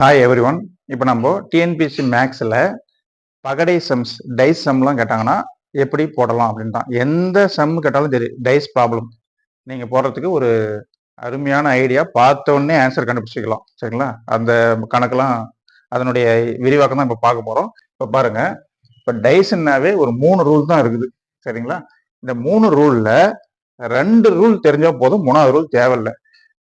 Hi every one இப்போ நம்ம TNPSC மேக்ஸில் பகடை சம்ஸ் டைஸ் சம்லாம் கேட்டாங்கன்னா எப்படி போடலாம் அப்படின்னு தான் எந்த சம் கேட்டாலும் சரி டைஸ் ப்ராப்ளம் நீங்கள் போடுறதுக்கு ஒரு அருமையான ஐடியா பார்த்தோன்னே ஆன்சர் கண்டுபிடிச்சிக்கலாம். சரிங்களா? அந்த கணக்கெலாம் அதனுடைய விரிவாக்கம் தான் இப்போ பார்க்க போகிறோம் இப்போ பாருங்கள் இப்போ டைஸ்னாவே ஒரு மூணு ரூல் தான் இருக்குது. சரிங்களா? இந்த மூணு ரூலில் ரெண்டு ரூல் தெரிஞ்சால் போதும் மூணாவது ரூல் தேவையில்லை.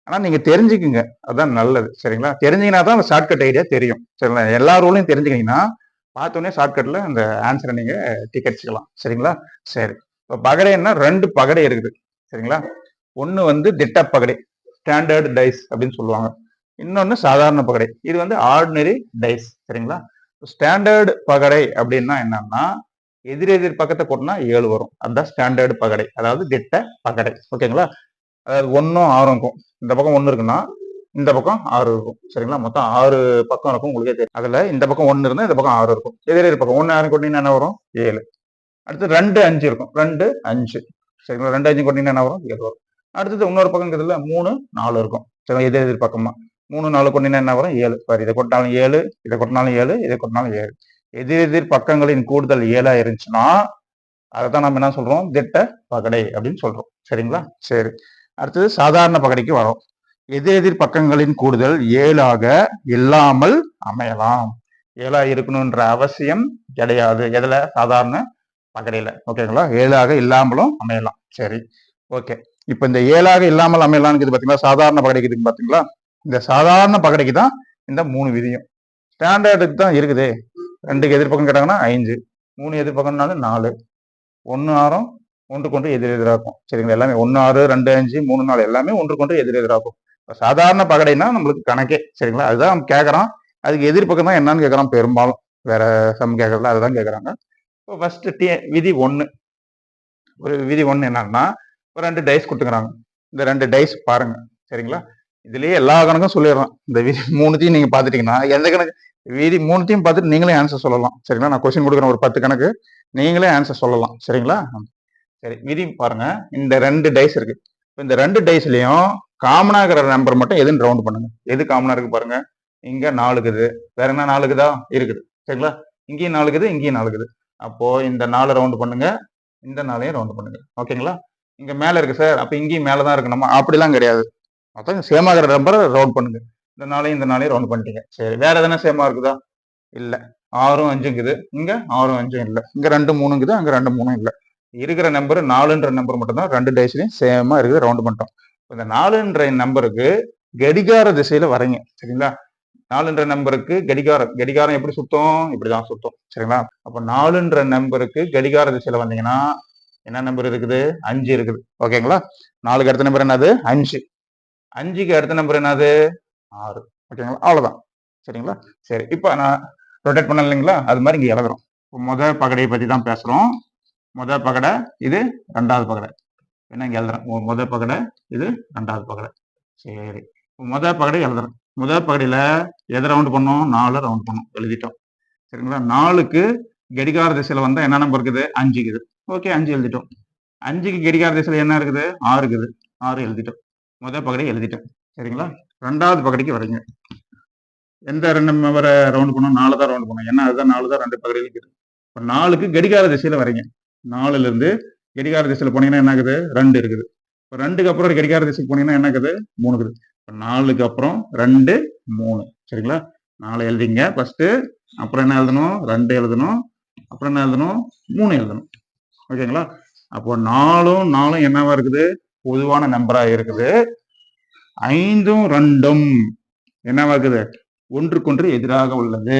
ஆனால் நீங்கள் தெரிஞ்சுக்குங்க. அதுதான் நல்லது. சரிங்களா? தெரிஞ்சிங்கன்னா தான் அந்த ஷார்ட்கட் ஐடியா தெரியும். சரிங்களா? எல்லா ரூலையும் தெரிஞ்சுக்கிங்கன்னா பார்த்தோன்னே ஷார்ட்கட்டில் அந்த ஆன்சரை நீங்கள் டிக்கெட்ஸ்க்கலாம் சரிங்களா? சரி. இப்போ பகடைன்னா ரெண்டு பகடை இருக்குது. சரிங்களா? ஒன்று வந்து திட்ட பகடை ஸ்டாண்டர்ட் டைஸ் அப்படின்னு சொல்லுவாங்க. இன்னொன்று சாதாரண பகடை. இது வந்து ஆர்டினரி டைஸ் சரிங்களா? ஸ்டாண்டர்டு பகடை அப்படின்னா என்னன்னா எதிர் எதிர் பக்கத்தை கொட்டினா ஏழு வரும். அதுதான் ஸ்டாண்டர்டு பகடை. அதாவது திட்ட பகடை. ஓகேங்களா? அதாவது ஒன்றும் ஆறும் இருக்கும். இந்த பக்கம் ஒன்று இருக்குன்னா இந்த பக்கம் ஆறு இருக்கும். சரிங்களா? மொத்தம் ஆறு பக்கம் இருக்கும் உங்களுக்கே தெரியும். அதில் இந்த பக்கம் ஒன்று இருந்தால் இந்த பக்கம் ஆறு இருக்கும். எதிரே பக்கம். ஒன்று ஆறு கொட்டிங்கன்னா என்ன வரும்? ஏழு. அடுத்து ரெண்டு அஞ்சு இருக்கும். ரெண்டு அஞ்சு. சரிங்களா? ரெண்டு அஞ்சு கொட்டிங்கன்னா என்ன வரும்? ஏழு வரும். அடுத்தது இன்னொரு பக்கம் இருக்கிறதுல மூணு நாலு இருக்கும். சரிங்களா? எதிர் எதிர் பக்கமாக மூணு நாலு கொட்டினா என்ன வரும்? ஏழு. சாரி இதை கொட்டினாலும் ஏழு இதை கொட்டினாலும் ஏழு இதை கொட்டினாலும் ஏழு. எதிர் எதிர் பக்கங்களின் கூடுதல் ஏழா இருந்துச்சுன்னா அதை தான் நம்ம என்ன சொல்றோம்? திட்ட பகடை அப்படின்னு சொல்றோம். சரிங்களா? சரி. அடுத்தது சாதாரண பகடைக்கு வரும். எதிர் எதிர் பக்கங்களின் கூடுதல் ஏழாக இல்லாமல் அமையலாம். ஏழா இருக்கணும்ன்ற அவசியம் கிடையாது. எதுல? சாதாரண பகடையில. ஓகேங்களா ஏழாக இல்லாமலும் அமையலாம். சரி. ஓகே இப்ப இந்த ஏழாக இல்லாமல் அமையலாம்னு பாத்தீங்களா? சாதாரண பகடைக்கு இதுக்கு பாத்தீங்களா? இந்த சாதாரண பகடைக்கு தான் இந்த மூணு விதியும். ஸ்டாண்டர்டுக்கு தான் இருக்குது. ரெண்டுக்கு எதிர்ப்பக்கம் கேட்டாங்கன்னா ஐந்து. மூணு எதிர்பக்கம்னாலும் நாலு. ஒன்று ஆறும் ஒன்றுக்கொன்று எதிரெதிராகும் சரிங்களா? எல்லாமே ஒன்று ஆறு ரெண்டு அஞ்சு மூணு நாலு எல்லாமே ஒன்றுக்கொன்று எதிரெதிராகும் எதிர் சாதாரண பகடைனா நம்மளுக்கு கணக்கே. சரிங்களா? அதுதான் கேட்குறான் அதுக்கு எதிர்ப்பக்கம் தான் என்னன்னு கேட்குறான் பெரும்பாலும் வேற சம் கேட்கறதுல அதுதான் கேட்குறாங்க இப்போ ஃபர்ஸ்ட் டி விதி ஒன்று ஒரு விதி ஒன்று என்னன்னா ஒரு ரெண்டு டைஸ் கொடுத்துக்கிறாங்க. இந்த ரெண்டு டைஸ் பாருங்க. சரிங்களா? இதுலயே எல்லா கணக்கும் சொல்லிடுறோம் இந்த விதி மூணுத்தையும் நீங்க பாத்துட்டீங்கன்னா எந்த கணக்கு? விதி மூணுத்தையும் பார்த்துட்டு நீங்களே ஆன்சர் சொல்லலாம். சரிங்களா? நான் கொஸ்டின் கொடுக்குறேன் ஒரு பத்து கணக்கு. நீங்களே ஆன்சர் சொல்லலாம். சரிங்களா? சரி விதி பாருங்க. இந்த ரெண்டு டைஸ் இருக்கு. இந்த ரெண்டு டைஸ்லயும் காமனா இருக்கிற நம்பர் மட்டும் எதுன்னு ரவுண்ட் பண்ணுங்க. எது காமனா இருக்கு பாருங்க. இங்க நாலுக்குது. வேற என்ன நாலுக்குதா? இருக்குது. சரிங்களா? இங்கேயும் நாலுக்குது இங்கேயும் நாலுக்குது. அப்போ இந்த நாலு ரவுண்ட் பண்ணுங்க. இந்த நாளையும் ரவுண்ட் பண்ணுங்க. ஓகேங்களா? இங்க மேல இருக்கு சார் அப்ப இங்கேயும் மேலதான் இருக்கு. நம்ம அப்படிலாம் கிடையாது. மொத்தம் சேமாகிற நம்பரை ரவுண்ட் பண்ணுங்க. இந்த நாளையும் இந்த நாளையும் ரவுண்ட் பண்ணிட்டீங்க. சரி வேற எதனா சேமா இருக்குதா? இல்ல. ஆறும் அஞ்சுங்குது. இங்க ஆறும் அஞ்சும் இல்லை. இங்க ரெண்டு மூணுங்குது. அங்க ரெண்டு மூணும் இல்லை. இருக்கிற நம்பர் நாலுன்ற நம்பர் மட்டும்தான் ரெண்டு டைஸ்லையும் சேமா இருக்குது ரவுண்ட் பண்ணிட்டோம். இந்த நாலுன்ற நம்பருக்கு கடிகார திசையில வரீங்க சரிங்களா? நாலுன்ற நம்பருக்கு கடிகாரம் கடிகாரம் எப்படி சுத்தம்? இப்படிதான் சுத்தம் சரிங்களா? அப்ப நாலுன்ற நம்பருக்கு கடிகார திசையில வந்தீங்கன்னா என்ன நம்பர் இருக்குது? அஞ்சு இருக்குது ஓகேங்களா நாலுக்கு அடுத்த நம்பர் என்னது? அஞ்சு. அஞ்சுக்கு அடுத்த நம்பர் என்னது? ஆறு ஓகேங்களா அவ்வளவுதான் சரிங்களா? சரி இப்போ நான் ரொட்டேட் பண்ண இல்லைங்களா அது மாதிரி இங்க எழுதுறோம். முதல் பகடையை பத்தி தான் பேசுறோம். முதல் பகடை இது ரெண்டாவது பகடை. என்ன இங்க எழுதுறேன். முதல் பகடை இது ரெண்டாவது பகடை. சரி. முதல் பகடை எழுதுறேன். முதல் பகடையில எதை ரவுண்ட் பண்ணோம்? நாலு ரவுண்ட் பண்ணோம். எழுதிட்டோம். சரிங்களா? நாலுக்கு கடிகார திசையில வந்தா என்ன நம்பர் இருக்குது? அஞ்சு இருக்குது. ஓகே அஞ்சு எழுதிட்டோம். அஞ்சுக்கு கடிகார திசையில என்ன இருக்குது? ஆறு இருக்குது. ஆறு எழுதிட்டோம். முதல் பகடை எழுதிட்டோம். சரிங்களா? ரெண்டாவது பகடைக்கு வரீங்க எந்த ரெண்டு நம்பரை ரவுண்ட் பண்ணோம்? நாலு தான் ரவுண்ட் பண்ணோம். ஏன்னா அதுதான் நாலு தான் ரெண்டு பகடையில் இருக்குது. இப்போ நாலுக்கு கடிகார திசையில வரீங்க நாலுலேருந்து கடிகார திசையில் போனீங்கன்னா என்ன ஆகுது ரெண்டு இருக்குது. இப்போ ரெண்டுக்கு அப்புறம் கடிகார திசைக்கு போனீங்கன்னா என்ன ஆகுது மூணு இருக்குது இப்போ நாலுக்கு அப்புறம் ரெண்டு மூணு. சரிங்களா? நாலு எழுதிங்க. ஃபஸ்ட்டு அப்புறம் என்ன எழுதணும்? ரெண்டு எழுதணும். அப்புறம் என்ன எழுதணும்? மூணு எழுதணும். ஓகேங்களா? அப்போ நாலும் நாலும் என்னவா இருக்குது? பொதுவான நம்பராக இருக்குது. ஐந்தும் ரெண்டும் என்னவா இருக்குது? ஒன்றுக்கொன்று எதிராக உள்ளது.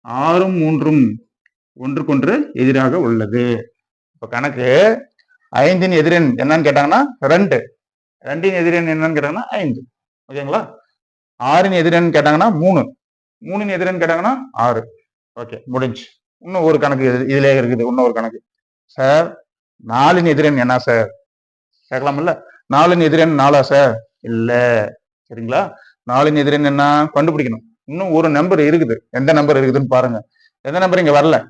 ஆறும் மூன்றும் ஒன்றுக்கொன்று எதிராக உள்ளது. இப்ப கணக்கு ஐந்தின் எதிரன் என்னன்னு கேட்டாங்கன்னா ரெண்டு. ரெண்டின் எதிரன் என்னன்னு கேட்டாங்கன்னா ஐந்து. ஓகேங்களா? ஆறின் எதிரன் கேட்டாங்கன்னா மூணு. மூணின் எதிரன் கேட்டாங்கன்னா ஆறு. ஓகே முடிஞ்சு. இன்னும் ஒரு கணக்கு இதுல இருக்குது. இன்னும் ஒரு கணக்கு. சார் நாலின் எதிரன் என்ன சார்? கேட்கலாம்ல நாலின் எதிரன் நாலா சார்? இல்ல. சரிங்களா? நாலின் எதிரன் என்ன? கண்டுபிடிக்கணும். இன்னும் ஒரு நம்பர் இருக்குது. எந்த நம்பர் இருக்குதுன்னு பாருங்க. எந்த நம்பர் இங்க வரல?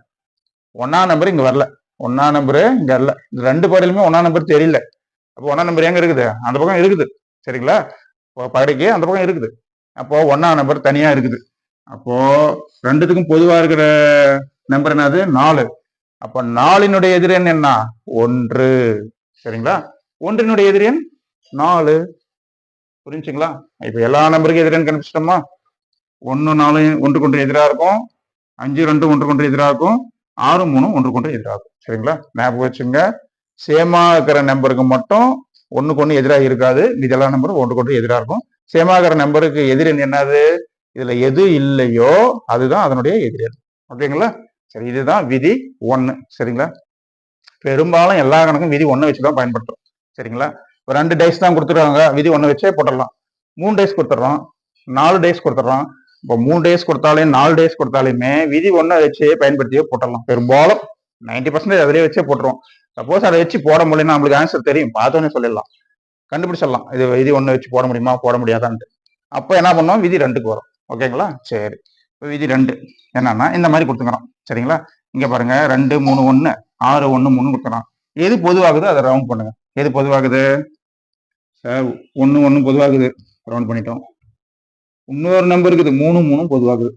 ஒன்னா நம்பர் இங்க வரல. ஒன்னா நம்பர் இங்க வரல. இந்த ரெண்டு பாடலுமே ஒன்னா நம்பர் தெரியல. அப்போ ஒன்னா நம்பர் எங்க இருக்குது? அந்த பக்கம் இருக்குது. சரிங்களா? படைக்கு அந்த பக்கம் இருக்குது. அப்போ ஒன்னா நம்பர் தனியா இருக்குது. அப்போ ரெண்டுத்துக்கும் பொதுவா இருக்கிற நம்பர் என்னது? நாலு. அப்ப நாலினுடைய எதிரியன் என்ன? ஒன்று. சரிங்களா? ஒன்றினுடைய எதிரியன் நாலு. புரிஞ்சுங்களா? இப்ப எல்லா நம்பருக்கும் எதிரியன் கண்டுபிடிச்சிட்டோமா? ஒன்னு நாலு ஒன்று கொண்டு எதிராக இருக்கும். அஞ்சு ரெண்டு ஒன்று கொண்டு எதிராக இருக்கும். ஆறு மூணு ஒன்று கொண்டு இருக்கும் சரிங்களா? ஞாபகம் வச்சுங்க. சேமா இருக்கிற நம்பருக்கு மட்டும் ஒன்றுக்கு ஒன்று எதிராக இருக்காது. இது எல்லா நம்பரும் ஒன்று கொண்டு இருக்கும். சேமா இருக்கிற நம்பருக்கு எதிரெண் என்னது? இதுல எது இல்லையோ அதுதான் அதனுடைய எதிரியல் ஓகேங்களா? சரி இதுதான் விதி ஒன்று சரிங்களா? பெரும்பாலும் எல்லா கணக்கும் விதி ஒன்றை வச்சு தான் பயன்படுத்தும் சரிங்களா? இப்போ ரெண்டு டைஸ் தான் கொடுத்துருக்காங்க. விதி ஒன்று வச்சே போட்டுடலாம். மூணு டைஸ் கொடுத்துட்றோம். நாலு டைஸ் கொடுத்துட்றோம். இப்போ மூணு டேஸ் கொடுத்தாலே நாலு டேஸ் கொடுத்தாலுமே விதி ஒன்றை வச்சே பயன்படுத்தியே போட்டுடலாம். பெரும்பாலும் நைன்டி பர்சன்டேஜ் அதிலே வச்சே போட்டுருவோம். சப்போஸ் அதை வச்சு போட முடியலன்னா நம்மளுக்கு ஆன்சர் தெரியும். பார்த்தோன்னே சொல்லிடலாம். கண்டுபிடிச்சிடலாம். இது விதி ஒன்று வச்சு போட முடியுமா போட முடியாதான்ட்டு. அப்போ என்ன பண்ணோம் விதி ரெண்டுக்கு வரும். ஓகேங்களா? சரி. இப்போ விதி ரெண்டு. என்னன்னா இந்த மாதிரி கொடுத்துக்கிறோம் சரிங்களா? இங்கே பாருங்க. ரெண்டு மூணு ஒன்று ஆறு ஒன்று மூணு கொடுத்துறோம் எது பொதுவாகுதோ அதை ரவுண்ட் பண்ணுங்க. எது பொதுவாகுது? சார் ஒன்று ஒன்று பொதுவாகுது. ரவுண்ட் பண்ணிட்டோம். இன்னொரு நம்பர் இருக்குது. மூணு மூணும் பொதுவாகுது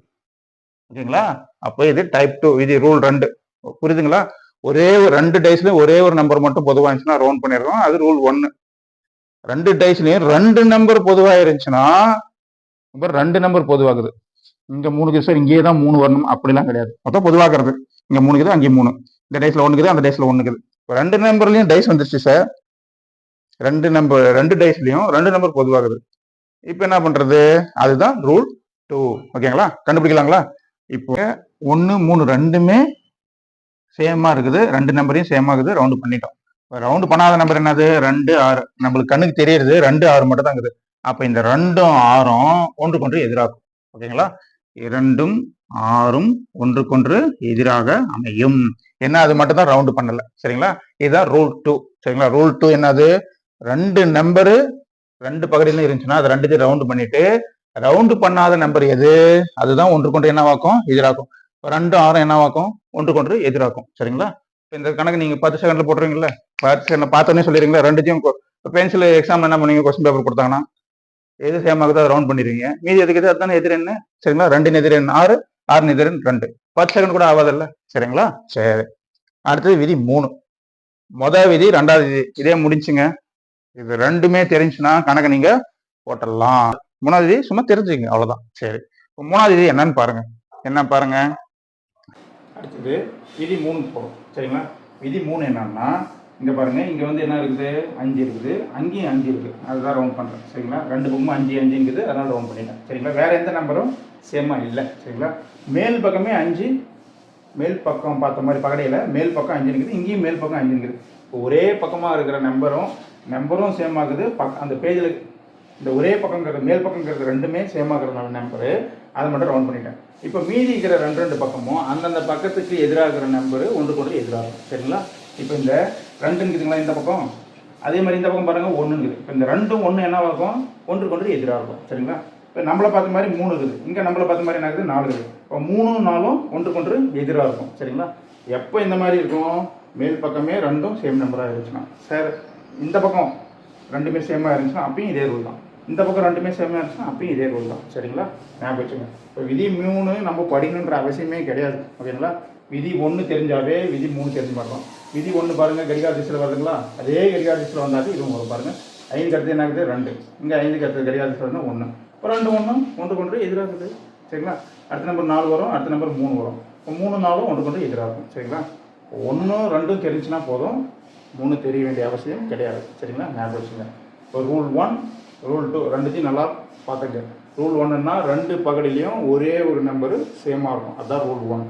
ஓகேங்களா? அப்போ இது டைப் டூ இது ரூல் ரெண்டு. புரியுதுங்களா? ஒரே ஒரு ரெண்டு டைஸ்லயும் ஒரே ஒரு நம்பர் மட்டும் பொதுவாக இருந்துச்சுன்னா ரவுண்ட் பண்ணிடுறோம் அது ரூல் ஒன்று ரெண்டு டைஸ்லயும் ரெண்டு நம்பர் பொதுவாக இருந்துச்சுன்னா இப்போ ரெண்டு நம்பர் பொதுவாகுது இங்க மூணு சார் இங்கேயே தான் மூணு வரணும். அப்படிலாம் கிடையாது. மொத்தம் பொதுவாக்குறது இங்க இருக்குது அங்கே மூணு. இந்த டைஸ்ல ஒன்றுக்குது அந்த டைஸ்ல ஒன்றுக்குது இப்போ ரெண்டு நம்பர்லயும் டைஸ் வந்துருச்சு சார். ரெண்டு நம்பர் ரெண்டு டைஸ்லயும் ரெண்டு நம்பர் பொதுவாகுது இப்போ என்ன பண்றது? அதுதான் ரூல் டூ ஓகேங்களா? கண்டுபிடிக்கலாங்களா? இப்போ ஒன்று மூணு ரெண்டுமே சேமா இருக்குது. ரெண்டு நம்பரையும் சேமா இருக்குது. ரவுண்டு பண்ணிட்டோம். ரவுண்டு பண்ணாத நம்பர் என்னது? ரெண்டு ஆறு. நம்மளுக்கு கண்ணுக்கு தெரியறது ரெண்டு ஆறு மட்டும் தான் இருக்குது. அப்ப இந்த ரெண்டும் ஆறும் ஒன்றுக்கொன்று எதிராகும். ஓகேங்களா? இரண்டும் ஆறும் ஒன்றுக்கொன்று எதிராக அமையும். என்ன அது மட்டும் தான் ரவுண்டு பண்ணல. சரிங்களா? இதுதான் ரூல் டூ சரிங்களா? ரூல் டூ என்னது? ரெண்டு நம்பரு ரெண்டு பகுதியிலும் இருந்துச்சுன்னா அது ரெண்டுத்தையும் ரவுண்டு பண்ணிட்டு ரவுண்டு பண்ணாத நம்பர் எது? அதுதான் ஒன்றுக்கொன்று என்னவாக்கும்? எதிராக்கும். ரெண்டும் ஆறும் என்னவாக்கும்? ஒன்றுக்கொன்று எதிராக்கும். சரிங்களா? இப்போ இந்த கணக்கு நீங்கள் பத்து செகண்டில் போட்டுருவீங்களா பத்து செகண்ட் பார்த்தோன்னே சொல்லிடுறீங்களா? ரெண்டுத்தையும் பென்சில் எக்ஸாம் என்ன பண்ணுவீங்க கொஸ்டின் பேப்பர் கொடுத்தாங்கன்னா எது சேம் ஆகுதோ அதை ரவுண்ட் பண்ணிடுவீங்க. மீதி எதுக்கு எது? அதுதானே எதிர் என்ன சரிங்களா? ரெண்டு எதிர் என்ன ஆறு ஆறு எதிர் ரெண்டு. பத்து செகண்ட் கூட ஆகாதில்ல. சரிங்களா? சரி. அடுத்தது விதி மூணு. மொதல் விதி ரெண்டாவது விதி. இதே முடிஞ்சுங்க. இது ரெண்டுமே தெரிஞ்சுன்னா கணக்கு நீங்க போட்டுடலாம். மூணாவது தேதி சும்மா தெரிஞ்சுங்க அவ்வளவுதான். சரி. இப்போ மூணாவது தேதி என்னன்னு பாருங்க. என்ன பாருங்க? அடுத்தது விதி மூணு போகும் சரிங்களா? விதி மூணு என்னன்னா இங்க பாருங்க இங்க வந்து என்ன இருக்குது? அஞ்சு இருக்குது. அங்கேயும் அஞ்சு இருக்கு அதுதான் ரவுண்ட் பண்றேன். சரிங்களா? ரெண்டு பக்கமும் அஞ்சு அஞ்சுங்குது அதனால ரவுண்ட் பண்ணிட்டேன். சரிங்களா? வேற எந்த நம்பரும் சேமா இல்லை. சரிங்களா? மேல் பக்கமே அஞ்சு மேல் பக்கம் பார்த்த மாதிரி பகடையில் மேல் பக்கம் அஞ்சு இருக்குது. இங்கேயும் மேல் பக்கம் அஞ்சு இருக்குது. இப்போ ஒரே பக்கமாக இருக்கிற நம்பரும் நம்பரும் சேம் ஆகுது. பக் அந்த பேஜில் இந்த ஒரே பக்கங்கிறது மேல் பக்கங்கிறது ரெண்டுமே சேம் ஆகிற நம்பரு அதை மட்டும் ரவுண்ட் பண்ணிட்டேன். இப்போ மீதி இருக்கிற ரெண்டு ரெண்டு பக்கமும் அந்தந்த பக்கத்துக்கு எதிராக இருக்கிற நம்பரு ஒன்று கொண்டு எதிராகும். சரிங்களா? இப்போ இந்த ரெண்டுங்குதுங்களா இந்த பக்கம்? அதே மாதிரி இந்த பக்கம் பாருங்கள் ஒன்றுங்குது இப்போ இந்த ரெண்டும் ஒன்று என்ன இருக்கும் ஒன்று கொண்டு எதிராக இருக்கும் சரிங்களா? இப்போ நம்மளை பார்த்த மாதிரி மூணு இருக்குது இங்கே நம்மளை பார்த்த மாதிரி என்ன இருக்குது நாலு இருக்குது இப்போ மூணும் நாலும் ஒன்று கொண்டு எதிராக இருக்கும் சரிங்களா? எப்போ இந்த மாதிரி இருக்கும்? மேல் பக்கமே ரெண்டும் சேம் நம்பராக இருந்துச்சுன்னா. சார் இந்த பக்கம் ரெண்டுமே சேமாக இருந்துச்சுன்னா அப்பயும் இதே ரூல் தான். இந்த பக்கம் ரெண்டுமே சேமாக இருந்துச்சுன்னா அப்பயும் இதே ரூல் தான். சரிங்களா? ஞாபகம் வச்சுங்க இப்போ விதி மூணு நம்ம படிக்கணுன்ற அவசியமே கிடையாது. ஓகேங்களா? விதி ஒன்று தெரிஞ்சாவே விதி மூணு தெரிஞ்சு மாதிரி விதி ஒன்று பாருங்கள் கடிகார திசையில் வருதுங்களா? அதே கடிகார திசையில் வந்தாலும் இதுவும் வரும் பாருங்கள் ஐந்து கருத்து என்ன ஆகுது? ரெண்டு. இங்கே ஐந்து கருத்து கடிகார திசையில் வந்து ஒன்று இப்போ ரெண்டு ஒன்று ஒன்று கொண்டு எதிராக இருக்குது. சரிங்களா? அடுத்த நம்பர் நாலு வரும் அடுத்த நம்பர் மூணு வரும். இப்போ மூணு நாலும் ஒன்று கொண்டு எதிராகும் சரிங்களா? ஒன்றும் ரெண்டும் தெரிஞ்சுன்னா போதும். மூணு தெரிய வேண்டிய அவசியம் கிடையாது. சரிங்களா? ஞாபகம் வச்சுங்க இப்போ ரூல் ஒன் ரூல் டூ ரெண்டுத்தையும் நல்லா பார்த்துங்க. ரூல் ஒன்றுன்னா ரெண்டு பகடிலையும் ஒரே ஒரு நம்பரு சேமாக இருக்கும். அதுதான் ரூல் ஒன்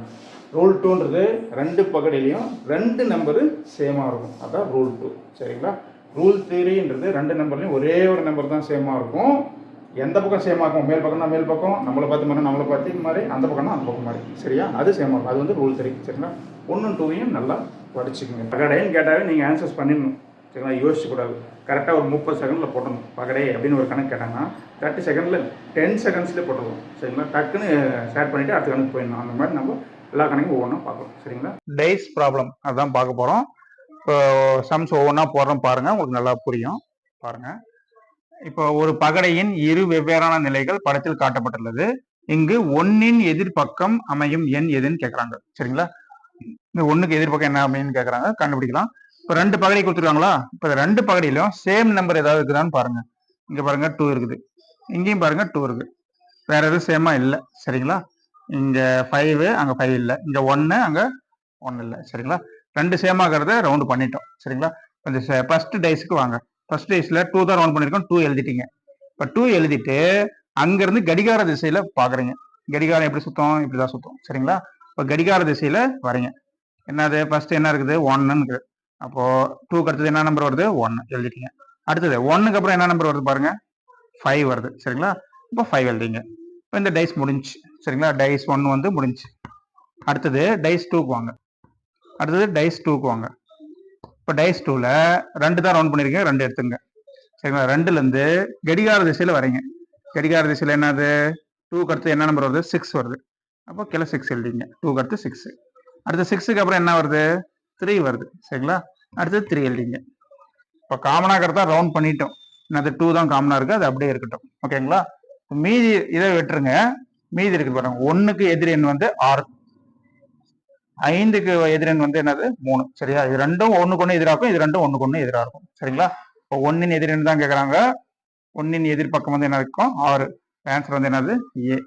ரூல் டூன்றது ரெண்டு பகடிலையும் ரெண்டு நம்பரு சேமாக இருக்கும். அதான் ரூல் டூ சரிங்களா? ரூல் த்ரீன்றது ரெண்டு நம்பர்லையும் ஒரே ஒரு நம்பர் தான் சேமாக இருக்கும். எந்த பக்கம் சேம் ஆகும்? மேல் பக்கம்னா மேல் பக்கம் நம்மளை பார்த்து மாதிரி நம்மளை பார்த்து மாதிரி அந்த பக்கம்னா அந்த பக்கம் மாதிரி சரியா? அது சேம் இருக்கும் அது வந்து ரூல் த்ரீ சரிங்களா? ஒன்றும் டூவையும் நல்லா படிச்சுக்கோங்க. பகடைன்னு கேட்டாவே நீங்கள் ஆன்சர்ஸ் பண்ணிடணும். சரிங்களா? யோசிச்சு கூடாது கரெக்டாக ஒரு முப்பது செகண்டில் போடணும். பகடை அப்படின்னு ஒரு கணக்கு கேட்டாங்கன்னா தேர்ட்டி செகண்டில் டென் செகண்ட்ஸ்லேயே போட்டுருவோம். சரிங்களா? டக்குன்னு ஷேர் பண்ணிவிட்டு அடுத்த கணக்கு போயிடணும். அந்த மாதிரி நம்ம எல்லா கணக்கும் ஒவ்வொன்றும் பார்க்கணும். சரிங்களா? டேஸ் ப்ராப்ளம் அதுதான் பார்க்க போகிறோம் இப்போ சம்ஸ் ஒவ்வொன்றா போடுறோம் பாருங்கள் உங்களுக்கு நல்லா புரியும். பாருங்கள் இப்போ ஒரு பகடையின் இரு வெவ்வேறான நிலைகள் படத்தில் காட்டப்பட்டுள்ளது. இங்கு ஒன்னின் எதிர்பக்கம் அமையும் எண் எதுன்னு கேக்குறாங்க. சரிங்களா? இந்த ஒண்ணுக்கு எதிர்பக்கம் என்ன அப்படின்னு கேக்குறாங்க. கண்டுபிடிக்கலாம். இப்ப ரெண்டு பகடை கொடுத்துருக்காங்களா? இப்ப ரெண்டு பகடையிலும் சேம் நம்பர் ஏதாவது இருக்குதான்னு பாருங்க. இங்க பாருங்க டூ இருக்குது. இங்கேயும் பாருங்க டூ இருக்கு வேற எதுவும் சேமா இல்லை. சரிங்களா? இங்க ஃபைவ் அங்க ஃபைவ் இல்லை. இங்க ஒன்னு அங்க ஒன்னு இல்லை. சரிங்களா? ரெண்டு சேம் ஆகிறத பண்ணிட்டோம். சரிங்களா? கொஞ்சம் ஃபர்ஸ்ட் டைஸுக்கு வாங்க. ஃபர்ஸ்ட் டேஸ்ல டூ தான் ரவுண்ட் பண்ணிருக்கோம் டூ எழுதிட்டீங்க. இப்போ டூ எழுதிட்டு அங்கிருந்து கடிகார திசையில பாக்குறீங்க. கடிகாரம் எப்படி சுத்தம்? இப்படிதான் சுத்தம். சரிங்களா? இப்போ கடிகார திசையில வரீங்க என்னது? ஃபர்ஸ்ட் என்ன இருக்குது? ஒன்னு இருக்குது அப்போ டூக்கு அடுத்தது என்ன நம்பர் வருது? ஒன்னு. எழுதிட்டீங்க. அடுத்தது ஒன்னுக்கு அப்புறம் என்ன நம்பர் வருது பாருங்க? ஃபைவ் வருது. சரிங்களா? இப்போ ஃபைவ் எழுதிங்க இப்போ இந்த டைஸ் முடிஞ்சு. சரிங்களா? டைஸ் ஒன் வந்து முடிஞ்சு. அடுத்தது டைஸ் டூக்கு வாங்க. அடுத்தது டைஸ் டூக்கு வாங்க. இப்போ டைஸ் டூவில் ரெண்டு தான் ரவுண்ட் பண்ணியிருக்கீங்க ரெண்டு எடுத்துங்க. சரிங்களா? ரெண்டுலேருந்து கடிகார திசையில் வரீங்க கடிகார திசையில் என்னது? டூ அடுத்து என்ன நம்பர் வருது? சிக்ஸ் வருது. அப்போ கிலோ சிக்ஸ் எழுதிங்க. டூ கடுத்து சிக்ஸ் அடுத்து சிக்ஸுக்கு அப்புறம் என்ன வருது? த்ரீ வருது. சரிங்களா? அடுத்து த்ரீ எழுதிங்க. இப்போ காமனாக இருக்கிறதா ரவுண்ட் பண்ணிட்டோம். அது டூ தான் காமனாக இருக்குது அது அப்படியே இருக்கட்டும். ஓகேங்களா மீதி இதை விட்டுருங்க. மீதி இருக்கு பாருங்க. ஒன்றுக்கு எதிர் எண் வந்து ஆறு ஐந்துக்கு எதிரெண் வந்து என்னது? மூணு. சரியா? இது ரெண்டும் ஒண்ணுக்கு ஒண்ணு எதிராகும் இது ரெண்டும் ஒண்ணுக்கு ஒண்ணு எதிராக இருக்கும் சரிங்களா? இப்போ ஒன்னின் எதிரெண் தான் கேக்குறாங்க. ஒன்னின் எதிர்பக்கம் வந்து என்ன இருக்கும்? ஆறு. ஆன்சர் வந்து என்னது? ஏ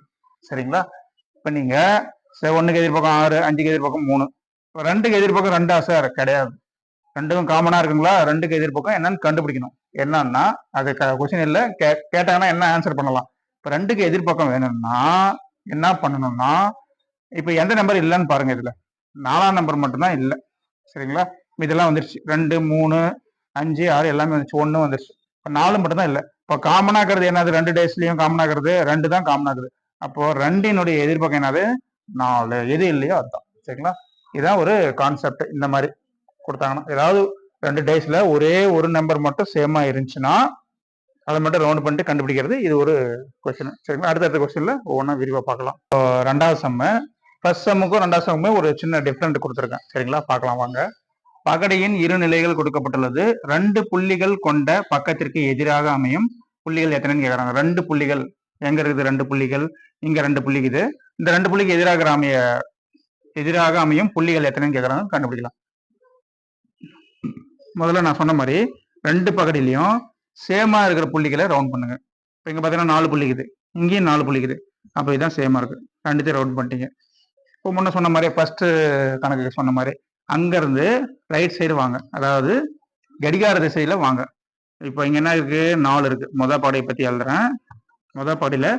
சரிங்களா? இப்போ நீங்க சரி ஒண்ணுக்கு எதிர்பக்கம் ஆறு அஞ்சுக்கு எதிர்பக்கம் மூணு. இப்போ ரெண்டுக்கு எதிர்பக்கம் ரெண்டா சார் கிடையாது. ரெண்டுக்கும் காமனா இருக்குங்களா? ரெண்டுக்கு எதிர்பக்கம் என்னன்னு கண்டுபிடிக்கணும். என்னன்னா அது கொஸ்டின் இல்லை. கே கேட்டாங்கன்னா என்ன ஆன்சர் பண்ணலாம்? இப்போ ரெண்டுக்கு எதிர்பக்கம் வேணும்னா என்ன பண்ணணும்னா இப்போ எந்த நம்பர் இல்லைன்னு பாருங்க இதுல. நாலாம் நம்பர் மட்டும்தான் இல்லை. சரிங்களா? இதெல்லாம் வந்துருச்சு. ரெண்டு மூணு அஞ்சு ஆறு எல்லாமே வந்துச்சு. ஒன்று வந்துருச்சு. இப்போ நாலு மட்டும்தான் இல்லை. இப்போ காமன் ஆகிறது என்னது? ரெண்டு டேஸ்லையும் காமன் ஆகிறது. ரெண்டு தான் காமன் ஆகுது. அப்போ ரெண்டினுடைய எதிர்பார்க்க என்னது? நாலு. எது இல்லையோ அதுதான். சரிங்களா? இதுதான் ஒரு கான்செப்ட் இந்த மாதிரி கொடுத்தாங்கன்னா. ஏதாவது ரெண்டு டேஸ்ல ஒரே ஒரு நம்பர் மட்டும் சேமா இருந்துச்சுன்னா அதை மட்டும் ரவுண்ட் பண்ணிட்டு கண்டுபிடிக்கிறது இது ஒரு கொஸ்டின் சரிங்களா? அடுத்தடுத்த கொஸ்டின்ல ஒவ்வொன்றா விரிவாக பார்க்கலாம். ரெண்டாவது செம்ம ஃபர்ஸ்ட் செம்முக்கும் ரெண்டாவது செம்முமே ஒரு சின்ன டிஃப்ரெண்ட் கொடுத்துருக்கேன். சரிங்களா? பார்க்கலாம் வாங்க. பகடையின் இரு நிலைகள் கொடுக்கப்பட்டுள்ளது. ரெண்டு புள்ளிகள் கொண்ட பக்கத்திற்கு எதிராக அமையும் புள்ளிகள் எத்தனைன்னு கேட்குறாங்க. ரெண்டு புள்ளிகள். எங்க இருக்குது? ரெண்டு புள்ளிகள். இங்க ரெண்டு புள்ளிக்குது இந்த ரெண்டு புள்ளிக்கு எதிராக அமைய எதிராக அமையும் புள்ளிகள் எத்தனைன்னு கேட்குறாங்க? கண்டுபிடிக்கலாம். முதல்ல நான் சொன்ன மாதிரி ரெண்டு பகடிலையும் சேமா இருக்கிற புள்ளிகளை ரவுண்ட் பண்ணுங்க. இப்போ இங்கே பார்த்தீங்கன்னா நாலு புள்ளிக்குது இங்கேயும் நாலு புள்ளிக்குது அப்போ இதுதான் சேமா இருக்கு. ரெண்டுத்தையும் ரவுண்ட் பண்ணிட்டீங்க. இப்போ முன்ன சொன்ன மாதிரி ஃபர்ஸ்ட் கணக்கு சொன்ன மாதிரி அங்கேருந்து ரைட் சைடு வாங்க. அதாவது கடிகார திசையில் வாங்க. இப்போ இங்கே என்ன இருக்கு? நாலு இருக்கு. மொத பாடையை பற்றி எழுதுறேன். மொத பாடையில்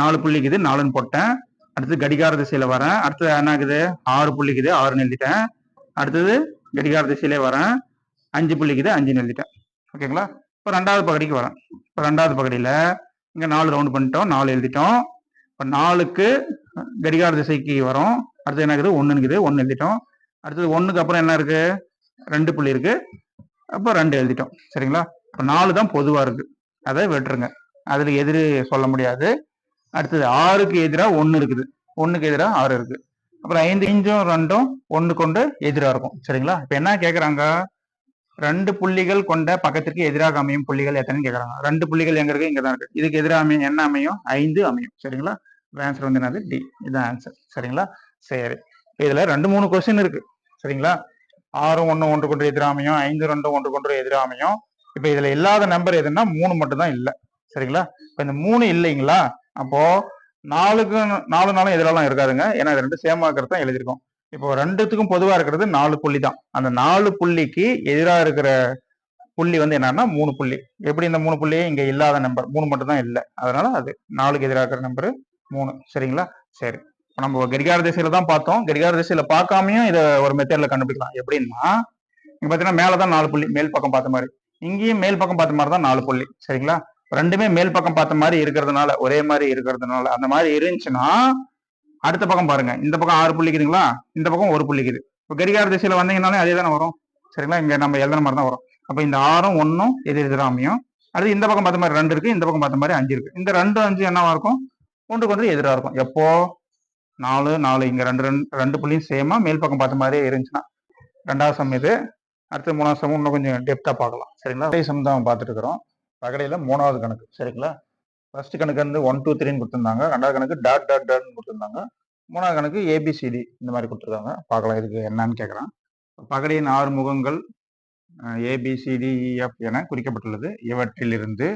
நாலு புள்ளிக்குது நாலுன்னு போட்டேன். அடுத்து கடிகார திசையில் வரேன். அடுத்தது என்ன ஆகுது ஆறு புள்ளிக்குது ஆறுன்னு எழுதிட்டேன். அடுத்தது கடிகார திசையிலே வரேன். அஞ்சு புள்ளிக்குது அஞ்சுன்னு எழுதிட்டேன். ஓகேங்களா இப்போ ரெண்டாவது பகுதிக்கு வரேன். இப்போ ரெண்டாவது பகுதியில் இங்கே நாலு ரவுண்ட் பண்ணிட்டோம். நாலு எழுதிட்டோம். இப்போ நாலுக்கு கடிகார திசைக்கு வரும். அடுத்து என்ன இருக்குது ஒன்று இருக்குது ஒன்று எழுதிட்டோம். அடுத்தது ஒன்றுக்கு அப்புறம் என்ன இருக்கு? ரெண்டு புள்ளி இருக்கு. அப்போ ரெண்டு எழுதிட்டோம். சரிங்களா? இப்போ நாலு தான் பொதுவாக இருக்கு. அதை வெட்டுருங்க. அதில் எதிர் சொல்ல முடியாது. அடுத்தது ஆறுக்கு எதிராக ஒன்று இருக்குது. ஒன்றுக்கு எதிராக ஆறு இருக்கு. அப்புறம் ஐந்து இஞ்சும் ரெண்டும் ஒன்று கொண்டு எதிராக இருக்கும். சரிங்களா? இப்போ என்ன கேட்குறாங்க ரெண்டு புள்ளிகள் கொண்ட பக்கத்திற்கு எதிராக அமையும் புள்ளிகள் எத்தனைன்னு கேட்குறாங்க ரெண்டு புள்ளிகள் எங்க இருக்கு? இங்கே தான் இருக்கு. இதுக்கு எதிராக அமையும் என்ன அமையும்? ஐந்து அமையும். சரிங்களா? ஆன்சர் வந்து என்னது? டி இதுதான் ஆன்சர் சரிங்களா? சரி. இதுல ரெண்டு மூணு கொஸ்டின் இருக்கு. சரிங்களா? ஆறு ஒன்று ஒன்று கொண்டு எதிராமையும் ஐந்து ரெண்டு ஒன்று கொண்டு எதிராமையும் இப்போ இதுல இல்லாத நம்பர் எதுன்னா மூணு மட்டும் தான் இல்லை. சரிங்களா? இப்போ இந்த மூணு இல்லைங்களா? அப்போ நாலுக்கு நாலு நாளும் எதிரெல்லாம் இருக்காதுங்க. ஏன்னா இது ரெண்டு சேமா இருக்கிறது தான் எழுதியிருக்கோம். இப்போ ரெண்டுத்துக்கும் பொதுவா இருக்கிறது நாலு புள்ளி தான் அந்த நாலு புள்ளிக்கு எதிராக இருக்கிற புள்ளி வந்து என்னன்னா மூணு புள்ளி. எப்படி இந்த மூணு புள்ளி இங்க இல்லாத நம்பர் மூணு மட்டும் தான் இல்லை. அதனால அது நாலுக்கு எதிராக இருக்கிற நம்பரு மூணு. சரிங்களா? சரி. நம்ம கடிகார திசையில தான் பார்த்தோம். கடிகார திசையில பார்க்காமையும் இதை ஒரு மெத்தேட்ல கண்டுபிடிக்கலாம். எப்படின்னா இங்க பாத்தீங்கன்னா மேலதான் நாலு புள்ளி மேல் பக்கம் பார்த்த மாதிரி. இங்கேயும் மேல் பக்கம் பார்த்த மாதிரி தான் நாலு புள்ளி. சரிங்களா? ரெண்டுமே மேல் பக்கம் பார்த்த மாதிரி இருக்கிறதுனால ஒரே மாதிரி இருக்கிறதுனால அந்த மாதிரி இருந்துச்சுன்னா அடுத்த பக்கம் பாருங்க. இந்த பக்கம் ஆறு புள்ளிக்குதுங்களா இந்த பக்கம் ஒரு புள்ளிக்குது இப்போ கடிகார திசையில வந்தீங்கனாலே அதே தானே வரும். சரிங்களா? இங்க நம்ம எழுதுன மாதிரி தான் வரும். அப்போ இந்த ஆறும் ஒன்றும் எதிர் எதிராமையும் அடுத்து இந்த பக்கம் பார்த்த மாதிரி ரெண்டு இருக்கு இந்த பக்கம் பார்த்த மாதிரி அஞ்சு இருக்கு. இந்த ரெண்டு அஞ்சு என்னவா இருக்கும்? ஒன்றுக்கு ஒன்று எதிராக இருக்கும். எப்போ? நாலு நாலு இங்கே ரெண்டு ரெண்டு ரெண்டு புள்ளியும் சேமா மேல் பக்கம் பார்த்த மாதிரியே இருந்துச்சுன்னா ரெண்டாவது சம் இது அடுத்து மூணாவது சம் இன்னும் கொஞ்சம் டெப்த்தாக பார்க்கலாம். சரிங்களா? சம் தான் பார்த்துட்டு இருக்கிறோம். பகடையில் மூணாவது கணக்கு. சரிங்களா? ஃபர்ஸ்ட் கணக்கு வந்து ஒன் டூ த்ரீன்னு கொடுத்துருந்தாங்க. ரெண்டாவது கணக்கு டாட் டாட் டாட்னு கொடுத்துருந்தாங்க. மூணாவது கணக்கு ஏபிசிடி இந்த மாதிரி கொடுத்துருக்காங்க. பார்க்கலாம் இதுக்கு என்னன்னு கேட்குறான் பகடையின் ஆறு முகங்கள் ஏபிசிடிஇஎஃப் e, என குறிக்கப்பட்டுள்ளது. இவற்றிலிருந்து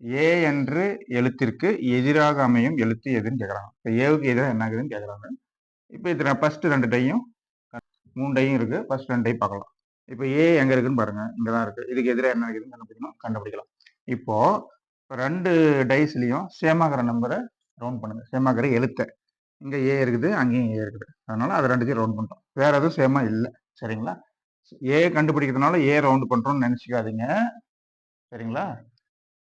ஏ என்று எழுத்திற்கு எதிராக அமையும் எழுத்து எதுன்னு கேட்குறாங்க இப்போ ஏவுக்கு எதிராக என்ன ஆகுதுன்னு கேட்குறாங்க இப்போ இதில் ஃபஸ்ட்டு ரெண்டு டையும் மூணு டையும் இருக்குது ஃபர்ஸ்ட் ரெண்டு டை பார்க்கலாம். இப்போ ஏ எங்கே இருக்குன்னு பாருங்கள் இங்கே தான் இருக்குது இதுக்கு எதிராக என்ன இருக்குதுன்னு கண்டுபிடிக்கணும்? கண்டுபிடிக்கலாம். இப்போ ரெண்டு டைஸ்லேயும் சேமாகிற நம்பரை ரவுண்ட் பண்ணுங்கள் சேமாகிற எழுத்தை. இங்கே ஏ இருக்குது அங்கேயும் ஏ இருக்குது. அதனால் அதை ரெண்டுத்தையும் ரவுண்ட் பண்ணுறோம் வேறு எதுவும் சேமாக இல்லை. சரிங்களா? ஏ கண்டுபிடிக்கிறதுனால ஏ ரவுண்ட் பண்ணுறோம்னு நினச்சிக்காதீங்க. சரிங்களா?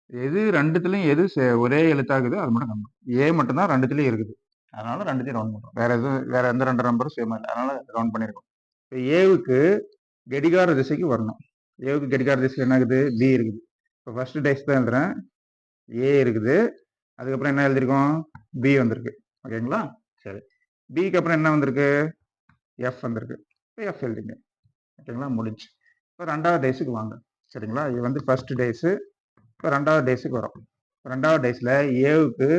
எது ரெண்டுத்துலையும் எது சே- ஒரே எழுத்தாகுது அது மட்டும் நம்பர். ஏ மட்டும்தான் ரெண்டுத்துலையும் இருக்குது. அதனால ரெண்டுத்தையும் ரவுண்ட் பண்றோம். வேற எதுவும் வேற எந்த ரெண்டு நம்பரும் சேமா இல்லை. அதனால ரவுண்ட் பண்ணியிருக்கோம் இப்போ ஏவுக்கு கடிகார திசைக்கு வரணும். ஏவுக்கு கடிகார திசை என்ன ஆகுது? பி இருக்குது. இப்போ ஃபர்ஸ்ட் டைஸ் தான் எழுதுறேன். ஏ இருக்குது. அதுக்கப்புறம் என்ன எழுதிருக்கோம்? பி வந்திருக்கு. ஓகேங்களா? சரி. பிக்கு அப்புறம் என்ன வந்திருக்கு? எஃப் வந்திருக்கு. இப்போ எஃப் எழுதிங்க. ஓகேங்களா? முடிஞ்சு. இப்போ ரெண்டாவது டேஸுக்கு வாங்க. சரிங்களா? இது வந்து ஃபர்ஸ்ட் டேஸு இப்போ ரெண்டாவது டேஸுக்கு வரும். ரெண்டாவது டேஸில் ஏவுக்கு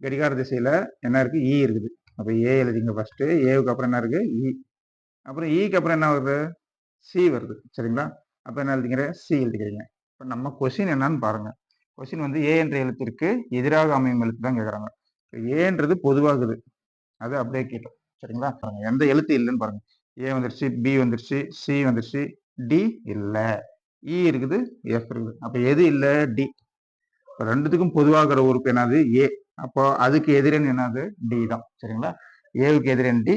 கடிகார திசையில் என்ன e இருக்குது இ இருக்குது. அப்போ ஏ எழுதிங்க ஃபஸ்ட்டு ஏவுக்கு அப்புறம் என்ன இருக்குது இ e. அப்புறம் ஈக்கு அப்புறம் என்ன வருது? சி வருது. சரிங்களா? அப்போ என்ன எழுதிக்கிற சி எழுதிக்கிறீங்க. இப்போ நம்ம கொஷின் என்னன்னு பாருங்கள் கொஷின் வந்து ஏ என்ற எழுத்திற்கு எதிராக அமையும் எழுத்து தான் கேட்குறாங்க. ஏன்றது பொதுவாகுது. அது அப்படியே கேட்டோம். சரிங்களா? பாருங்கள் எந்த எழுத்து இல்லைன்னு பாருங்கள் ஏ வந்துருச்சு பி வந்துருச்சு சி வந்துருச்சு டி இல்லை. இ இருக்குது எஃப் இருக்குது. அப்போ எது இல்லை? டி ரெண்டுத்துக்கும் பொதுவாகிற உறுப்பு என்னது? ஏ அப்போ அதுக்கு எதிரன் என்னது? டி தான். சரிங்களா? ஏவுக்கு எதிரன் டி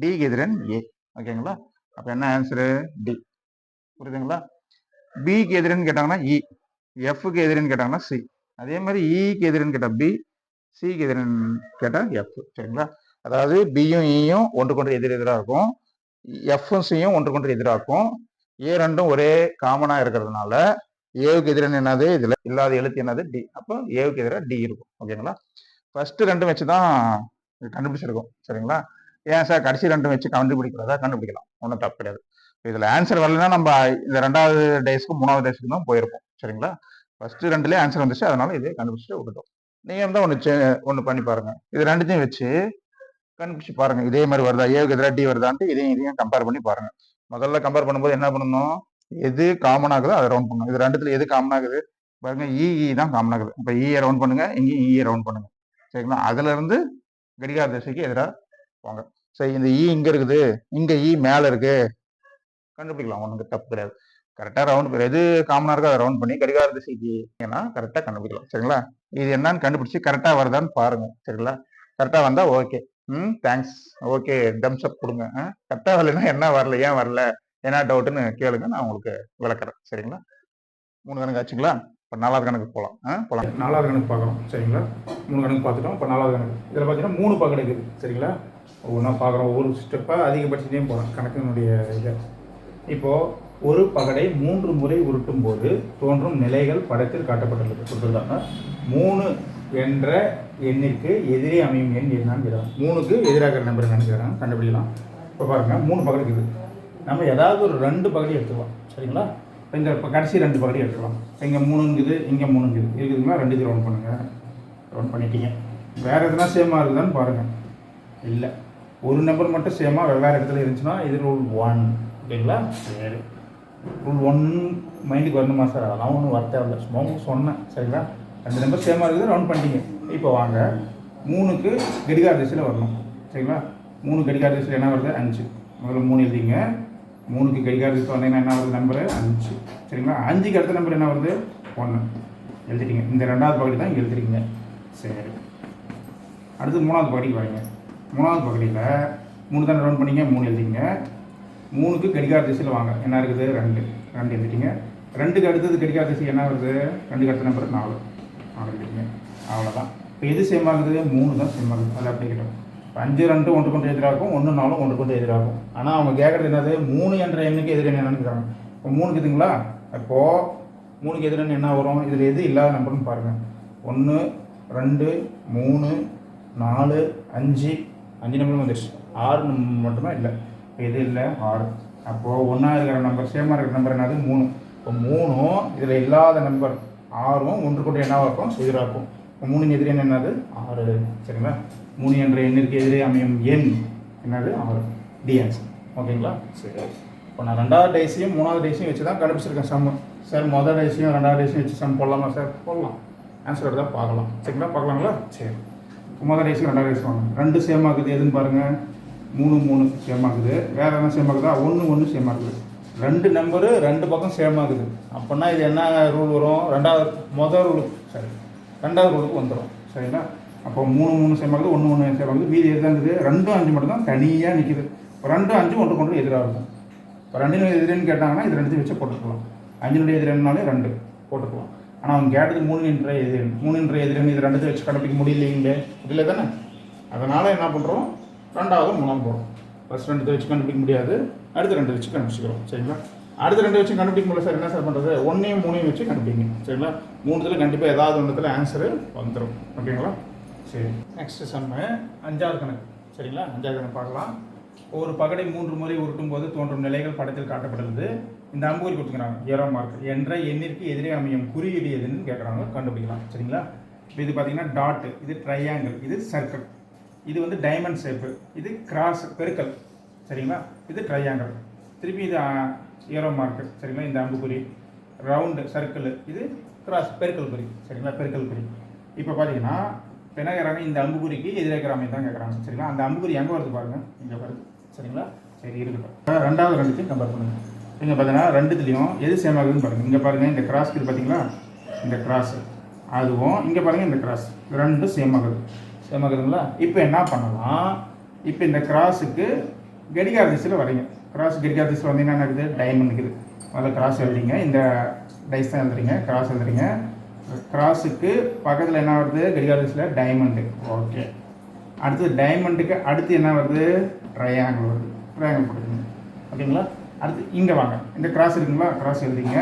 டிக்கு எதிரன் ஏ ஓகேங்களா? அப்போ என்ன ஆன்சரு டி புரியுதுங்களா? பிக்கு எதிரன்னு கேட்டாங்கன்னா e. இ எஃப்க்கு எதிரன்னு கேட்டாங்கன்னா சி அதே மாதிரி e இக்கு எதிரன்னு கேட்டால் பி சிக்கு எதிரன் கேட்டால் எஃப் சரிங்களா? அதாவது பியும் இயும் ஒன்றுக்கொன்று எதிர் எதிராக இருக்கும் எஃப்பும் சியும் ஒன்றுக்கொன்று எதிராக இருக்கும். ஏ ரெண்டும் ஒரே காமனாக இருக்கிறதுனால ஏவுக்கு எதிரன் என்னது? இதில் இல்லாத எழுத்து என்னது? டி அப்போ ஏவுக்கு எதிராக டி இருக்கும். ஓகேங்களா ஃபர்ஸ்ட் ரெண்டும் வச்சு தான் கண்டுபிடிச்சிருக்கோம். சரிங்களா? ஏன் சார் கடைசி ரெண்டும் வச்சு கண்டுபிடிக்கிறதா? கண்டுபிடிக்கலாம். ஒன்றும் தப்பு கிடையாது. இதில் ஆன்சர் வரலன்னா நம்ம இந்த ரெண்டாவது டேஸ்க்கு மூணாவது டேஸ்க்கு தான் போயிருப்போம். சரிங்களா? ஃபர்ஸ்ட் ரெண்டுலேயே ஆன்சர் வந்துச்சு. அதனால இதே கண்டுபிடிச்சிட்டு விட்டுட்டோம். நீங்க தான் ஒன்று ஒன்று பண்ணி பாருங்க. இது ரெண்டுத்தையும் வச்சு கண்டுபிடிச்சு பாருங்க. இதே மாதிரி வருதா? ஏவுக்கு எதிராக டி வருதான்ட்டு இதையும் இதையும் கம்பேர் பண்ணி பாருங்க. முதல்ல கம்பேர் பண்ணும்போது என்ன பண்ணணும்? எது காமன் ஆகுதோ அதை ரவுண்ட் பண்ணணும். இது ரெண்டுத்துல எது காமன் ஆகுது? பாருங்க இஇ தான் காமன் ஆகுது. இப்போ இஏ ரவுண்ட் பண்ணுங்க இங்கேயும் e இஏ ரவுண்ட் பண்ணுங்க. சரிங்களா? அதுல இருந்து கடிகார திசைக்கு எதிராக போங்க. சரி இந்த இ இங்க இருக்குது. இங்க இ மேல இருக்கு. கண்டுபிடிக்கலாம். ஒன்றுக்கு தப்பு கிடையாது. கரெக்டாக ரவுண்ட் எது காமனாக இருக்கோ அதை ரவுண்ட் பண்ணி கடிகார திசைக்கு ஏன்னா கரெக்டாக கண்டுபிடிக்கலாம். சரிங்களா? இது என்னன்னு கண்டுபிடிச்சு கரெக்டாக வருதான்னு பாருங்க. சரிங்களா? கரெக்டாக வந்தா ஓகே ம் தேங்க்ஸ் ஓகே தம்ஸ் அப் கொடுங்க. கரெக்டாக வரலைன்னா என்ன வரல ஏன் வரல என்ன டவுட்டுன்னு கேளுங்க நான் உங்களுக்கு விளக்குறேன். சரிங்களா? மூணு கணக்கு ஆச்சுங்களா? இப்போ நாலாவது கணக்கு போகலாம் ஆ போகலாம் நாலாவது கணக்கு பார்க்குறோம். சரிங்களா? மூணு கணக்கு பார்த்துட்டோம். இப்போ நாலாவது கணக்கு. இதில் பார்த்தீங்கன்னா மூணு பக்கம் இருக்குது சரிங்களா? ஒவ்வொன்றா பார்க்குறோம். ஒவ்வொரு ஸ்டெப்பாக அதிகபட்சத்தையும் போகிறோம் கணக்கினுடைய இதை. இப்போது ஒரு பகடை மூன்று முறை உருட்டும் போது தோன்றும் நிலைகள் படத்தில் காட்டப்பட்டுள்ளது. கொடுத்துருந்தாங்க மூணு என்ற எண்ணிற்கு எதிரே அமையும் எண் என்னன்னு கேட்குறாங்க மூணுக்கு எதிராக நம்பர் என்னன்னு கேட்குறாங்க கண்டுபிடிக்கலாம். இப்போ பாருங்கள் மூணு பகுதி இருக்குது. நம்ம ஏதாவது ஒரு ரெண்டு பகுதி எடுத்துக்கலாம். சரிங்களா? இப்போ இந்த இப்போ கடைசி ரெண்டு பகுதி எடுத்துக்கலாம். இங்கே மூணுங்குது இங்கே மூணுங்குது. இருக்குதுங்களா? ரெண்டு இது ரவுண்ட் பண்ணுங்கள் ரவுண்ட் பண்ணிட்டீங்க. வேறு எதுனா சேமாக இருக்குதான்னு பாருங்கள் இல்லை. ஒரு நம்பர் மட்டும் சேமாக வெவ்வேறு இடத்துல இருந்துச்சுன்னா இது ரூல் ஒன் ஓகேங்களா? சரி. ரூல் ஒன் மைண்டுக்கு வரணுமா சார் அதெல்லாம் ஒன்றும் வர தேவையில்ல சும்மா சொன்னேன். சரிங்களா? ரெண்டு நம்பர் சேமாக இருக்குது ரவுண்ட் பண்ணிட்டீங்க. இப்போ வாங்க. மூணுக்கு கடிகார திசையில் வரணும். சரிங்களா? மூணு கடிகார திசையில் என்ன வருது? அஞ்சு. முதல்ல மூணு எழுதிங்க. மூணுக்கு கடிகார திசை வந்தீங்கன்னா என்ன வருது? நம்பரு அஞ்சு. சரிங்களா? அஞ்சுக்கு அடுத்த நம்பர் என்ன வருது? ஒன்று எழுதிட்டீங்க. இந்த ரெண்டாவது பகுதி தான் எழுதிட்டீங்க. சரி. அடுத்து மூணாவது பகுதிக்கு வரீங்க மூணாவது பகுதியில் மூணு தானே ரவுண்ட் பண்ணீங்க? மூணு எழுதிங்க. மூணுக்கு கடிகார திசையில் வாங்க. என்ன இருக்குது? ரெண்டு. ரெண்டு எழுதிட்டீங்க. ரெண்டுக்கு அடுத்தது கடிகார திசை என்ன வருது? ரெண்டுக்கு அடுத்த நம்பர் நாலு. நாலு அவ்வளோதான் இப்போ எது சேம் ஆகுது? மூணு தான் சேம் ஆகுது. அது அப்படி கேட்டோம். இப்போ அஞ்சு ரெண்டு ஒன்று கொண்டு எதிராகும் ஒன்று நாலும் ஒன்று கொண்டு எதிராகும் ஆனால் அவங்க கேட்குறது என்னது? மூணு என்ற எண்ணுக்கு எதிர் என்னன்னு கேட்குறாங்க இப்போ மூணு இருக்குதுங்களா அப்போது மூணுக்கு எதிரன்னு என்ன வரும்? இதில் எது இல்லாத நம்பர்னு பாருங்கள் ஒன்று ரெண்டு மூணு நாலு அஞ்சு. அஞ்சு நம்பரும் வந்துடுச்சு ஆறு நம்பர் மட்டுமே? இல்லை. இப்போ எது இல்லை? ஆறு. அப்போது ஒன்றா இருக்கிற நம்பர் சேமாக இருக்கிற நம்பர் என்னது? மூணு. இப்போ மூணும் இதில் இல்லாத நம்பர் ஆறும் ஒன்று கொண்டு என்னவாக இருக்கும் எதிராக்கும் இருக்கும் மூணு எதிரி என்னது? ஆறு. சரிங்களா? மூணு என்ற எண்ணிற்கு எதிரே அமையும் எண் என்னது? ஆறு. டி ஆன்சர் ஓகேங்களா? சரி. இப்போ நான் ரெண்டாவது டைஸையும் மூணாவது டைஸையும் வச்சு தான் கண்டுபிடிச்சிருக்கேன் சம் சார் மொதல் டைஸையும் ரெண்டாவது டைஸையும் வச்சு சம் போடலாமா சார்? போடலாம். ஆன்சர் தான் பார்க்கலாம். சரிங்களா? பார்க்கலாங்களா? சரி. மொதல் டைஸும் ரெண்டாவது டைஸ் வாங்க. ரெண்டு சேம் ஆகுது எதுன்னு பாருங்கள் மூணு மூணு சேம் ஆகுது. வேறு என்ன சேம் ஆகுதா? ஒன்று ஒன்று சேம் ஆகுது. ரெண்டு நம்பரு ரெண்டு பக்கம் சேம் ஆகுது. அப்போனா இது என்ன ரூல் வரும்? ரெண்டாவது மொதல் ரூலுக்கு சரி. ரெண்டாவது ரூலுக்கு வந்துடும் சரிங்களா? அப்போ மூணு மூணு சேம் ஆகுது ஒன்று ஒன்று சேம் ஆகுது. மீதி எது இருக்குது ரெண்டும் அஞ்சு மட்டும் தான் தனியாக நிற்கிது இப்போ ரெண்டும் அஞ்சு ஒன்று கொண்டு எதிராக இருக்கும் இப்போ ரெண்டினுடைய எதிரன்னு கேட்டாங்கன்னா இது ரெண்டுத்தையும் வச்சு போட்டுக்கலாம். அஞ்சினுடைய எதிரன்னாலே ரெண்டு போட்டுக்கலாம். ஆனால் அவங்க கேட்டது மூணுன்ற மூணு மூணுன்ற எதிரன் இது ரெண்டுத்தையும் வச்சு கண்டுபிடிக்க முடியலைங்களே. முடியல தானே? அதனால் என்ன பண்ணுறோம் ரெண்டாவது மூணாம் போகிறோம் ஃபஸ்ட் ரெண்டு வச்சு கண்டுபிடிக்க முடியாது. அடுத்த ரெண்டு வச்சு கண்டுபிடிச்சிக்கிறோம். சரிங்களா? அடுத்த ரெண்டு வச்சு கண்டுபிடிக்க போல சார் என்ன சார் பண்ணுறது ஒன்றையும் மூணையும் வச்சு கண்டுபிடிங்க. சரிங்களா? மூணுத்தில் கண்டிப்பாக ஏதாவது ஒன்றுத்தில் ஆன்சரு வந்துடும் ஓகேங்களா? சரி. நெக்ஸ்ட் சம்மு அஞ்சாவது கணக்கு. சரிங்களா? அஞ்சாவது கணக்கு பார்க்கலாம். ஒரு பகடை மூன்று முறை உருட்டும் போது தோன்றும் நிலைகள் படத்தில் காட்டப்படுகிறது. இந்த அம்புகுறி கொடுத்துக்கிறாங்க. ஏரோ மார்க் என்ற எண்ணிற்கு எதிரே அமையும் குறியீடு எதுன்னு கேட்குறாங்க கண்டுபிடிக்கலாம். சரிங்களா? இப்போ இது பார்த்தீங்கன்னா டாட்டு இது ட்ரையாங்கிள் இது சர்க்கிள் இது வந்து டைமண்ட் ஷேப்பு இது கிராஸ் பெருக்கல். சரிங்களா? இது ட்ரையாங்கிள் திருப்பி இது ஏரோ மார்க்கு சரிங்களா? இந்த அம்புக்குறி. ரவுண்டு சர்க்கிள் இது கிராஸ் பெருக்கல் குறி சரிங்களா? பெருக்கல் குறி. இப்போ பார்த்தீங்கன்னா இப்போ என்ன கேட்குறாங்க இந்த அம்புக்குறிக்கு எதிராக இருக்கிற அமைப்பு தான் கேட்குறாங்க சரிங்களா? அந்த அம்புக்குறி எங்கே வருது பாருங்கள் இங்கே வருது சரிங்களா? சரி இருக்கட்டும். ரெண்டாவது ரெண்டுத்தையும் கம்பேர் பண்ணுங்கள் இங்கே பார்த்தீங்கன்னா ரெண்டுத்துலேயும் எது சேம் ஆகுதுன்னு பாருங்கள் இங்கே பாருங்கள் இந்த கிராஸ்க்கு இது பார்த்தீங்களா இந்த கிராஸ் அதுவும் இங்கே பாருங்கள் இந்த கிராஸ் ரெண்டும் சேம் ஆகுது. சேம் ஆகுதுங்களா? இப்போ என்ன பண்ணலாம்? இப்போ இந்த கிராஸுக்கு கடிகார திசையில் வரீங்க கிராஸ் கடிகார திசையில் வந்தீங்கன்னா என்ன இருக்குது? டைமண்ட் இருக்குது. அதில் கிராஸ் எழுதிங்க இந்த டைஸ் தான் எழுதுறீங்க. கிராஸ் எழுதுறீங்க. கிராஸுக்கு பக்கத்தில் என்ன வருது? கடிகார திசையில் டைமண்டு ஓகே அடுத்தது டைமண்டுக்கு அடுத்து என்ன வருது? ட்ரையாங்கிள் வருது. ட்ரையாங்கிள் போட்டுக்கோங்க ஓகேங்களா? அடுத்து இங்கே வாங்க. இந்த கிராஸ் இருக்குங்களா? கிராஸ் எழுதிங்க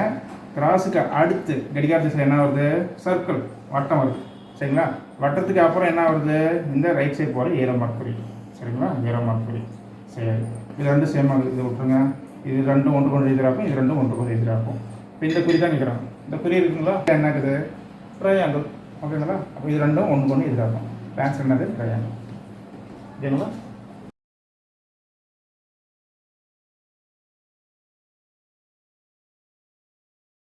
கிராஸுக்கு அடுத்து கடிகார திசையில் என்ன வருது? சர்க்கிள் வட்டம் வருது. சரிங்களா? வட்டத்துக்கு அப்புறம் என்ன வருது? இந்த ரைட் சைடு போகிற ஏரோ மார்க் குறி சரிங்களா? ஏரோ மார்க் குறி சரி இது ரெண்டும் சேமாக இது விட்டுருங்க. இது ரெண்டும் ஒன்று கொண்டு எதிராகும் இது ரெண்டும் ஒன்று கொண்டு எதிராகும் இப்போ இந்த குறி தான் கேட்குறாங்க இந்த குறி இருக்குங்களா? என்ன இருக்குது ட்ரையாங்கிள் ஓகேங்களா அப்போ இது ரெண்டும் ஒன்று கொண்டு எதிராகும் ஆன்சர் என்னது? ட்ரையாங்கிள் ஓகேங்களா?